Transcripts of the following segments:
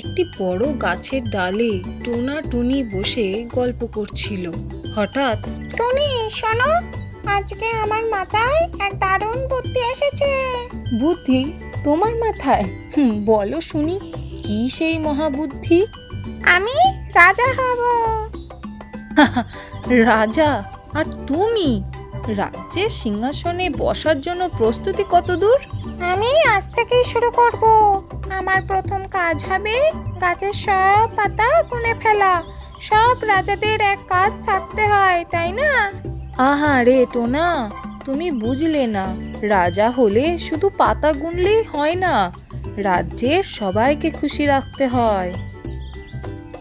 একটি বড় গাছের ডালে টোনা টুনি বসে গল্প করছিল। হঠাৎ টুনি শোনো আজকে আমার মাথায় এক দারুণ বুদ্ধি এসেছে। বুদ্ধি? তোমার মাথায়? হুম বলো শুনি কি সেই মহাবুদ্ধি? আমি রাজা হব। রাজা? আর তুমি? রাজ্যের সিংহাসনে বসার জন্য প্রস্তুতি কত দূর আমি আজ থেকেই শুরু করব। আমার প্রথম কাজ হবে গাছের সব পাতা গুনে ফেলা। সব রাজাদের এক কাজ থাকতে হয় তাই না? আহা রে টোনা তুমি বুঝলে না। রাজা হলে শুধু পাতা গুনলেই হয় না রাজ্যের সবাইকে খুশি রাখতে হয়।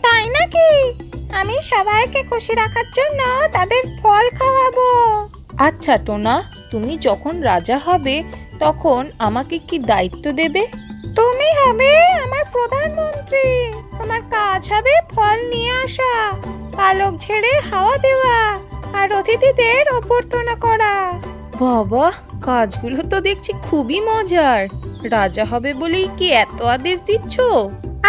তাই নাকি? আমি সবাইকে খুশি রাখার জন্য তাদের ফল খাওয়াবো। আচ্ছা টোনা তুমি যখন রাজা হবে তখন আমাকে কি দায়িত্ব দেবে? তুমি হবে আমার প্রধানমন্ত্রী। তোমার কাজ হবে ফল নিয়ে আসা পালক ঝেড়ে হাওয়া দেওয়া আর অতিথিদের অভ্যর্থনা করা। বাবা কাজগুলো তো দেখছি খুবই মজার। রাজা হবে বলেই কি এত আদেশ দিচ্ছ?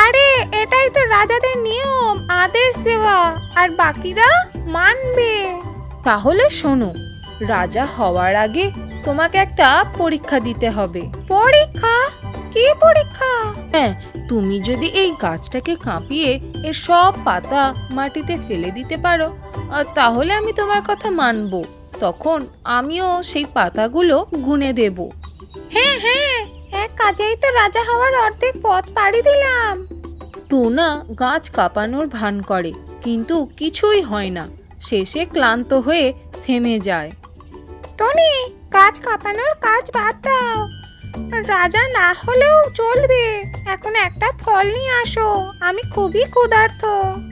আরে এটাই তো রাজাদের নিয়ম আদেশ দেওয়া আর বাকিরা মানবে। তাহলে শোনো রাজা হওয়ার আগে তোমাকে একটা পরীক্ষা দিতে হবে। পরীক্ষা? কি পরীক্ষা? হ্যাঁ তুমি যদি এই গাছটাকে কাঁপিয়ে এর সব পাতা মাটিতে ফেলে দিতে পারো আহ, তাহলে আমি তোমার কথা মানব। তখন আমিও সেই পাতাগুলো গুনে দেব। হ্যাঁ হ্যাঁ এক কাজেই তো রাজা হওয়ার অর্ধেক পথ পাড়ি দিলাম। টুনা গাছ কাঁপানোর ভান করে কিন্তু কিছুই হয় না। শেষে ক্লান্ত হয়ে থেমে যায়। টনি গাছ কাঁপানোর কাজ বাদ দাও। রাজা না হলেও চলবে। এখন একটা ফল নিয়ে আসো আমি খুবই ক্ষুধার্ত।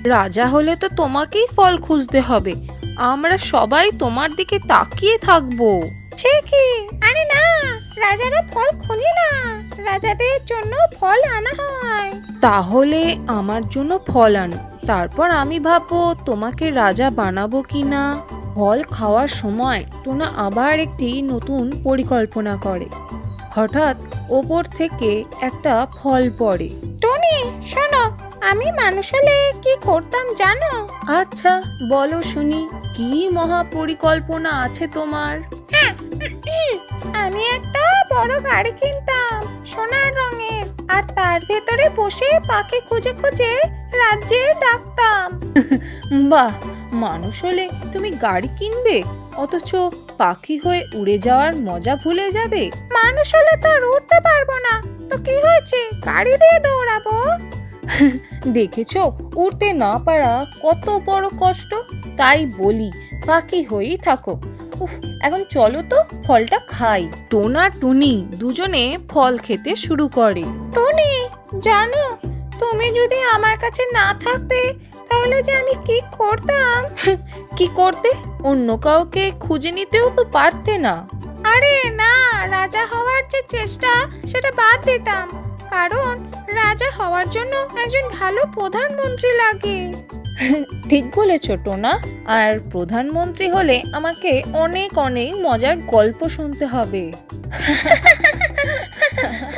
রাজা হলে তো তোমাকেই ফল খুঁজতে হবে। আমরা সবাই তোমার দিকে তাকিয়ে থাকব। সে কি? আরে না রাজারা ফল খুঁজে না। রাজাদের জন্য ফল আনা হয়। তাহলে আমার জন্য ফল আনো। তারপর আমি ভাববো তোমাকে রাজা বানাবো কি না ফল খাওয়ার সময় টোনা আবার একটি নতুন পরিকল্পনা করে। হঠাৎ ওপর থেকে একটা ফল পড়ে। টনি শোনো আমি মানুষ হলে কি করতাম জানো? আচ্ছা বলো শুনি কি মহা পরিকল্পনা আছে তোমার? হ্যাঁ আমি একটা বড় গাড়ি কিনতাম সোনার রঙের আর তার ভেতরে বসে পাখি খুঁজে খুঁজে রাজ্যে ডাকতাম। বাহ মানুষ হলে তুমি গাড়ি কিনবে? অথচ পাখি হয়ে উড়ে যাওয়ার মজা ভুলে যাবে? মানুষ হলে তো আর উঠতে পারব না। তো কি হয়েছে? গাড়ি দিয়ে দৌড়াবো? দেখেছ উড়তে না পারা কত বড় কষ্ট? তাই বলি পাখি হয়েই থাকো। উফ এখন চলো তো ফলটা খাই। টোনা টুনি দুজনে ফল খেতে শুরু করে। টনি জানো তুমি যদি আমার কাছে না থাকতে তাহলে যে আমি কি করতাম? কি করতে? অন্য কাউকে খুঁজে নিতেও তো পারতে না। আরে না রাজা হওয়ার যে চেষ্টা সেটা বাদ দিতাম। কারণ রাজা হওয়ার জন্য একজন ভালো প্রধানমন্ত্রী লাগে। ঠিক বলেছ টোনা। আর প্রধানমন্ত্রী হলে আমাকে অনেক অনেক মজার গল্প শুনতে হবে।